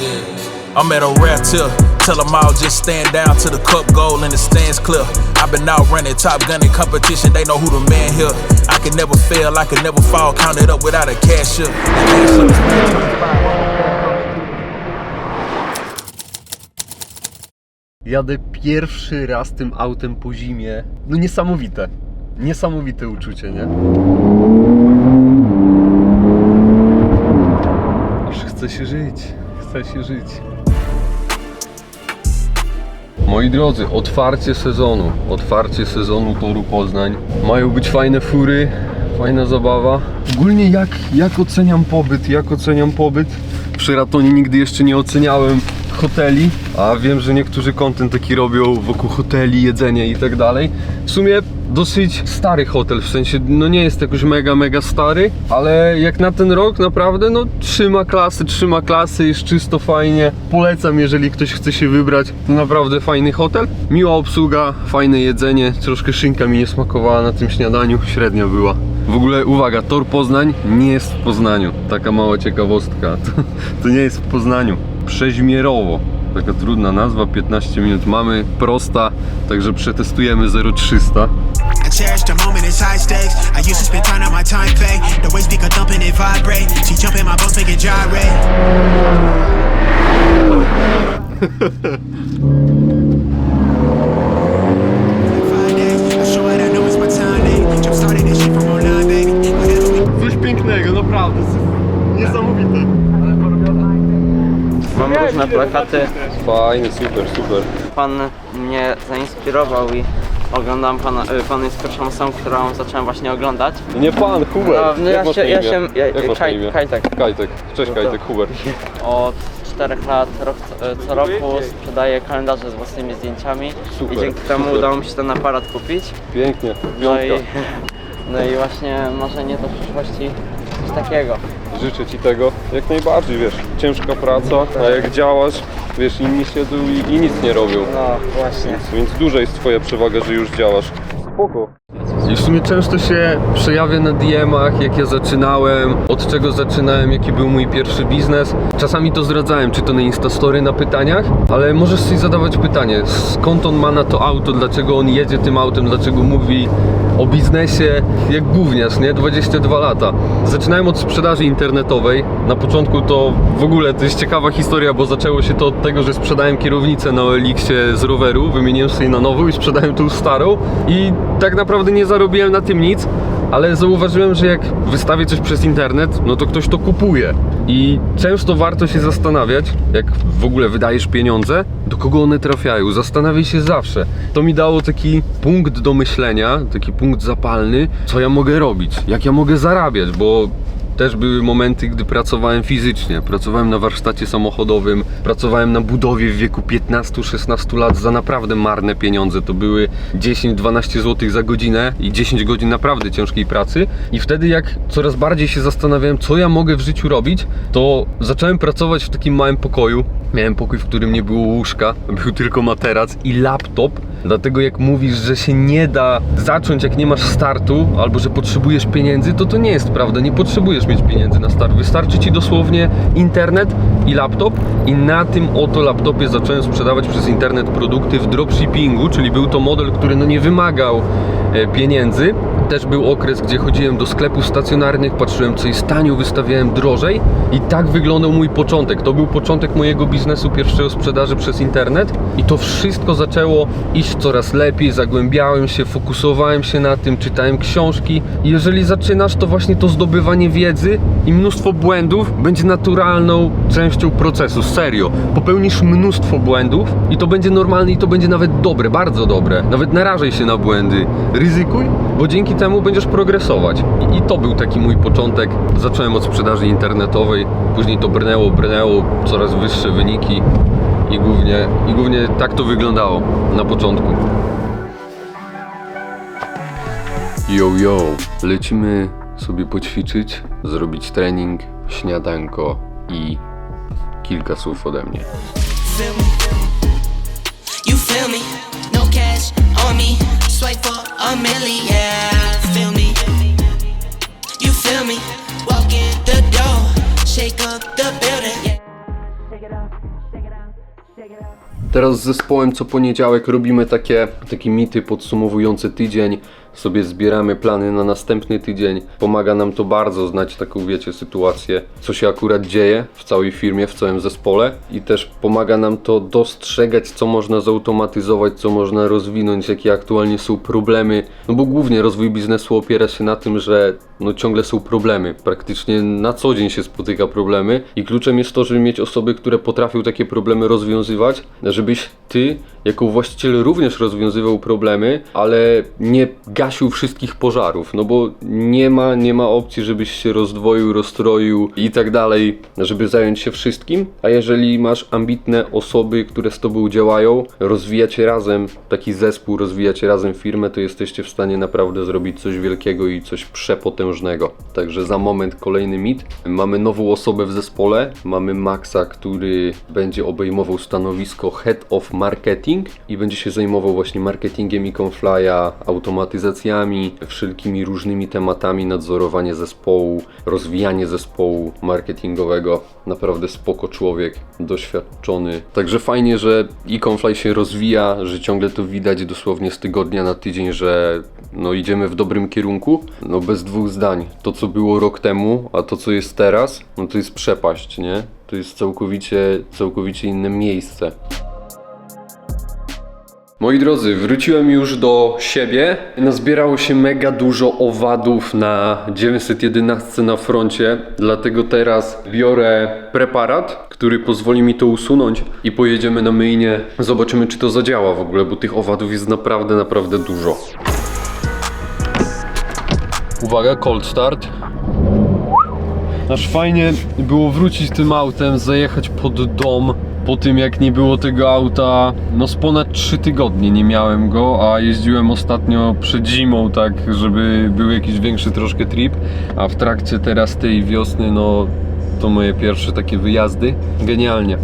Yeah. I'm at a rare tip. Tell them all just stand down to the cup goal and the stands clear. I've been out running, top gunning competition. They know who the man here. I can never fail, I can never fall. Count it up without a cashier. Jadę pierwszy raz tym autem po zimie. No niesamowite. Niesamowite uczucie, nie? Aż chce się żyć. Chce się żyć. Moi drodzy, otwarcie sezonu. Otwarcie sezonu Toru Poznań. Mają być fajne fury, fajna zabawa. Ogólnie jak, jak oceniam pobyt? Jak oceniam pobyt? Przy Ratonie nigdy jeszcze nie oceniałem hoteli, a wiem, że niektórzy content taki robią wokół hoteli, jedzenie i tak dalej. W sumie dosyć stary hotel, w sensie no nie jest jakoś mega, mega stary, ale jak na ten rok naprawdę no trzyma klasy, trzyma klasy, jest czysto fajnie. Polecam, jeżeli ktoś chce się wybrać, to naprawdę fajny hotel. Miła obsługa, fajne jedzenie, troszkę szynka mi nie smakowała na tym śniadaniu, średnia była. W ogóle uwaga, Tor Poznań nie jest w Poznaniu. Taka mała ciekawostka. To, to nie jest w Poznaniu. Przeźmierowo. Taka trudna nazwa, 15 minut mamy, prosta, także przetestujemy 0300. I cherish the moment, it's high stakes. I used to spend time on my time. The way speaker thumping it vibrate. She jumping my bones, gyrate. Whatever we Coś pięknego, naprawdę. Niesamowite. Mam różne plakaty. Fajny, super, super. Pan mnie zainspirował i oglądam pana, y, pan jest pierwszą osobą, którą zacząłem właśnie oglądać. Nie pan, Hubert. No, no Jak ja masz się- ja imię? się- ja- Jak masz na Kaj- imię? Kajtek. Kajtek. Cześć Kajtek, Hubert. Od czterech lat rok, co- co roku sprzedaję kalendarze z własnymi zdjęciami Super, i dzięki temu super. udało mi się ten aparat kupić. Pięknie, No i, piątka. no i właśnie marzenie do przyszłości coś takiego. Życzę Ci tego jak najbardziej, wiesz, ciężka praca, a jak działasz, wiesz, inni siedzą i, i nic nie robią. No właśnie. Więc duża jest Twoja przewaga, że już działasz. Spoko. I w sumie często się przejawia na DM-ach, jak ja zaczynałem, od czego zaczynałem, jaki był mój pierwszy biznes. Czasami to zdradzałem, czy to na Instastory na pytaniach, ale możesz sobie zadawać pytanie, skąd on ma na to auto, dlaczego on jedzie tym autem, dlaczego mówi o biznesie jak gówniarz, nie? 22 lata. Zaczynałem od sprzedaży internetowej. Na początku to w ogóle to jest ciekawa historia, bo zaczęło się to od tego, że sprzedałem kierownicę na OLX-ie z roweru, wymieniłem sobie na nową i sprzedałem tą starą i tak naprawdę nie zarobiłem na tym nic, ale zauważyłem, że jak wystawię coś przez internet, no to ktoś to kupuje. I często warto się zastanawiać, jak w ogóle wydajesz pieniądze, do kogo one trafiają. Zastanawiaj się zawsze. To mi dało taki punkt do myślenia, taki punkt zapalny, co ja mogę robić, jak ja mogę zarabiać, bo też były momenty, gdy pracowałem fizycznie. Pracowałem na warsztacie samochodowym, pracowałem na budowie w wieku 15-16 lat za naprawdę marne pieniądze. To były 10-12 zł za godzinę i 10 godzin naprawdę ciężkiej pracy. I wtedy, jak coraz bardziej się zastanawiałem, co ja mogę w życiu robić, to zacząłem pracować w takim małym pokoju. Miałem pokój, w którym nie było łóżka, był tylko materac i laptop. Dlatego jak mówisz, że się nie da zacząć jak nie masz startu, albo że potrzebujesz pieniędzy, to to nie jest prawda. Nie potrzebujesz mieć pieniędzy na start. Wystarczy ci dosłownie internet i laptop i na tym oto laptopie zacząłem sprzedawać przez internet produkty w dropshippingu, czyli był to model, który no nie wymagał e, pieniędzy. Też był okres, gdzie chodziłem do sklepów stacjonarnych, patrzyłem co jest tanio, wystawiałem drożej i tak wyglądał mój początek. To był początek mojego biznesu pierwszego sprzedaży przez internet i to wszystko zaczęło iść coraz lepiej, zagłębiałem się, fokusowałem się na tym, czytałem książki jeżeli zaczynasz, to właśnie to zdobywanie wiedzy i mnóstwo błędów będzie naturalną częścią procesu, serio. Popełnisz mnóstwo błędów i to będzie normalne i to będzie nawet dobre, bardzo dobre. Nawet narażaj się na błędy, ryzykuj, bo dzięki temu będziesz progresować. I, to był taki mój początek. Zacząłem od sprzedaży internetowej, później to brnęło, brnęło, coraz wyższe wyniki i głównie, i głównie tak to wyglądało na początku. Yo, yo, lecimy sobie poćwiczyć, zrobić trening, śniadanko i kilka słów ode mnie. You feel me? Cash on me. Swipe for a million, yeah. Feel me? You feel me? Walk in the door, shake up the building, yeah. Teraz z zespołem co poniedziałek robimy takie, takie mity podsumowujące tydzień. Sobie zbieramy plany na następny tydzień. Pomaga nam to bardzo znać taką, wiecie, sytuację, co się akurat dzieje w całej firmie, w całym zespole. I też pomaga nam to dostrzegać, co można zautomatyzować, co można rozwinąć, jakie aktualnie są problemy. No bo głównie rozwój biznesu opiera się na tym, że no ciągle są problemy. Praktycznie na co dzień się spotyka problemy i kluczem jest to, żeby mieć osoby, które potrafią takie problemy rozwiązywać, żebyś ty jako właściciel również rozwiązywał problemy, ale nie gasił wszystkich pożarów, no bo nie ma, nie ma opcji, żebyś się rozdwoił, rozstroił i tak dalej, żeby zająć się wszystkim, a jeżeli masz ambitne osoby, które z tobą działają, rozwijacie razem taki zespół, rozwijacie razem firmę, to jesteście w stanie naprawdę zrobić coś wielkiego i coś przepotężnego. Także za moment kolejny mit. Mamy nową osobę w zespole, mamy Maxa, który będzie obejmował stanowisko Head of Marketing i będzie się zajmował właśnie marketingiem i Confly'a, automatyzacjami, wszelkimi różnymi tematami, nadzorowanie zespołu, rozwijanie zespołu marketingowego. Naprawdę spoko człowiek, doświadczony. Także fajnie, że i Confly się rozwija, że ciągle to widać dosłownie z tygodnia na tydzień, że no idziemy w dobrym kierunku. No bez dwóch zdań. To co było rok temu, a to co jest teraz, no to jest przepaść, nie? To jest całkowicie, całkowicie inne miejsce. Moi drodzy, wróciłem już do siebie. Nazbierało się mega dużo owadów na 911 na froncie, dlatego teraz biorę preparat, który pozwoli mi to usunąć i pojedziemy na myjnie. Zobaczymy, czy to zadziała w ogóle, bo tych owadów jest naprawdę, naprawdę dużo. Uwaga, cold start. Aż fajnie było wrócić tym autem, zajechać pod dom. Po tym jak nie było tego auta, no z ponad 3 tygodnie nie miałem go, a jeździłem ostatnio przed zimą, tak, żeby był jakiś większy troszkę trip. A w trakcie teraz tej wiosny, no to moje pierwsze takie wyjazdy. Genialnie.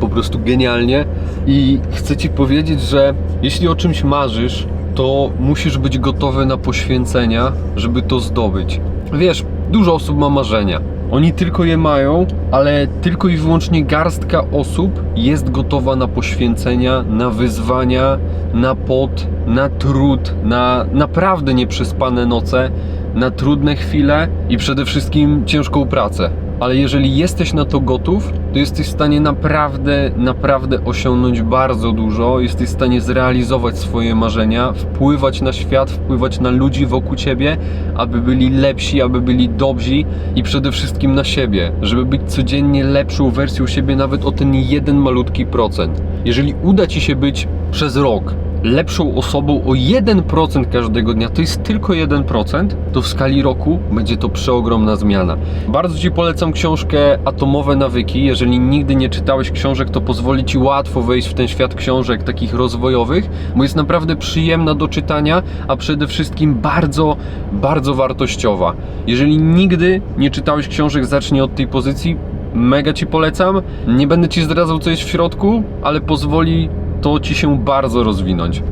Po prostu genialnie. I chcę Ci powiedzieć, że jeśli o czymś marzysz, to musisz być gotowy na poświęcenia, żeby to zdobyć. Wiesz, dużo osób ma marzenia. Oni tylko je mają, ale tylko i wyłącznie garstka osób jest gotowa na poświęcenia, na wyzwania, na pot, na trud, na naprawdę nieprzespane noce, na trudne chwile i przede wszystkim ciężką pracę. Ale jeżeli jesteś na to gotów, to jesteś w stanie naprawdę, naprawdę osiągnąć bardzo dużo. Jesteś w stanie zrealizować swoje marzenia, wpływać na świat, wpływać na ludzi wokół ciebie, aby byli lepsi, aby byli dobrzy i przede wszystkim na siebie, żeby być codziennie lepszą wersją siebie, nawet o ten jeden malutki procent. Jeżeli uda ci się być przez rok lepszą osobą o 1% każdego dnia, to jest tylko 1%, to w skali roku będzie to przeogromna zmiana. Bardzo Ci polecam książkę Atomowe Nawyki. Jeżeli nigdy nie czytałeś książek, to pozwoli Ci łatwo wejść w ten świat książek takich rozwojowych, bo jest naprawdę przyjemna do czytania, a przede wszystkim bardzo, bardzo wartościowa. Jeżeli nigdy nie czytałeś książek, zacznij od tej pozycji. Mega Ci polecam. Nie będę Ci zdradzał, co jest w środku, ale pozwoli to ci się bardzo rozwinąć.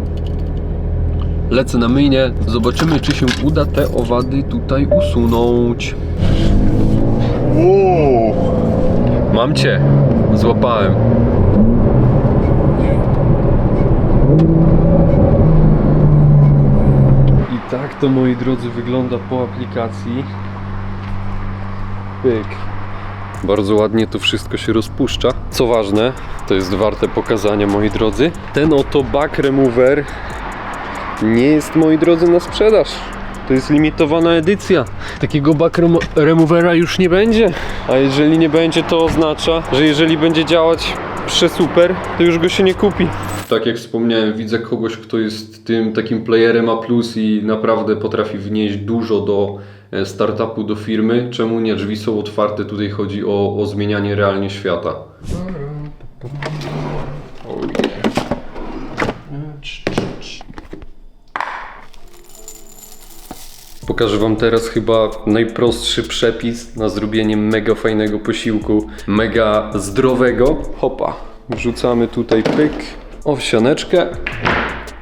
Lecę na myjnie, zobaczymy czy się uda te owady tutaj usunąć. Mam cię, złapałem. I tak to moi drodzy wygląda po aplikacji. Pyk. Bardzo ładnie to wszystko się rozpuszcza. Co ważne, to jest warte pokazania, moi drodzy. Ten oto back remover nie jest, moi drodzy, na sprzedaż. To jest limitowana edycja. Takiego back remo- removera już nie będzie. A jeżeli nie będzie, to oznacza, że jeżeli będzie działać super, to już go się nie kupi. Tak jak wspomniałem, widzę kogoś, kto jest tym takim playerem A+, i naprawdę potrafi wnieść dużo do startupu, do firmy. Czemu nie? Drzwi są otwarte, tutaj chodzi o, o zmienianie realnie świata. Pokażę Wam teraz chyba najprostszy przepis na zrobienie mega fajnego posiłku, mega zdrowego. Hopa, wrzucamy tutaj pyk, owsianeczkę.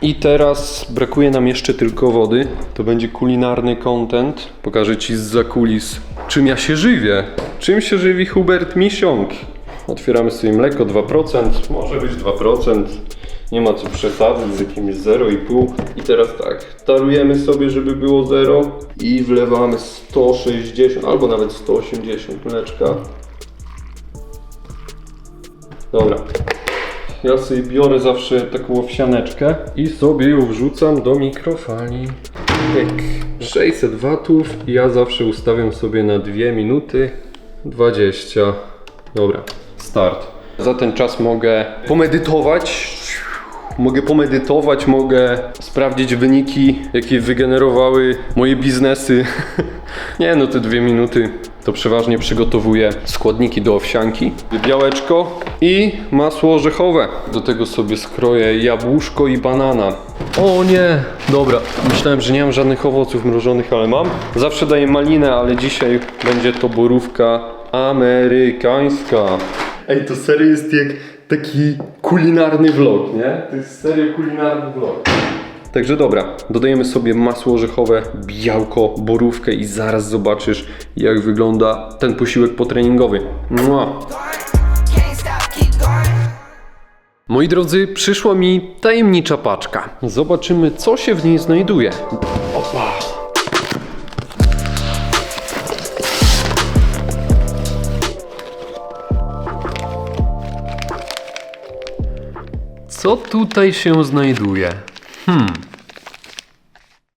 I teraz brakuje nam jeszcze tylko wody. To będzie kulinarny content. Pokażę Ci z kulis, czym ja się żywię. Czym się żywi Hubert Misiąg. Otwieramy sobie mleko 2%, może być 2%. Nie ma co przesadzać z jakimś 0,5. I teraz tak, tarujemy sobie, żeby było 0 i wlewamy 160 albo nawet 180 mleczka. Dobra. Ja sobie biorę zawsze taką owsianeczkę i sobie ją wrzucam do mikrofali. Pyk. 600 watów ja zawsze ustawiam sobie na 2 minuty 20. Dobra, start. Za ten czas mogę pomedytować. Mogę pomedytować, mogę sprawdzić wyniki, jakie wygenerowały moje biznesy. Nie no, te dwie minuty to przeważnie przygotowuję składniki do owsianki, białeczko i masło orzechowe. Do tego sobie skroję jabłuszko i banana. O nie, dobra, myślałem, że nie mam żadnych owoców mrożonych, ale mam. Zawsze daję malinę, ale dzisiaj będzie to borówka amerykańska. Ej, to serio jest jak taki kulinarny vlog, nie? To jest serio kulinarny vlog. Także dobra, dodajemy sobie masło orzechowe, białko, borówkę i zaraz zobaczysz jak wygląda ten posiłek potreningowy. Mua. Moi drodzy, przyszła mi tajemnicza paczka. Zobaczymy co się w niej znajduje. Opa. Co tutaj się znajduje? Hmm.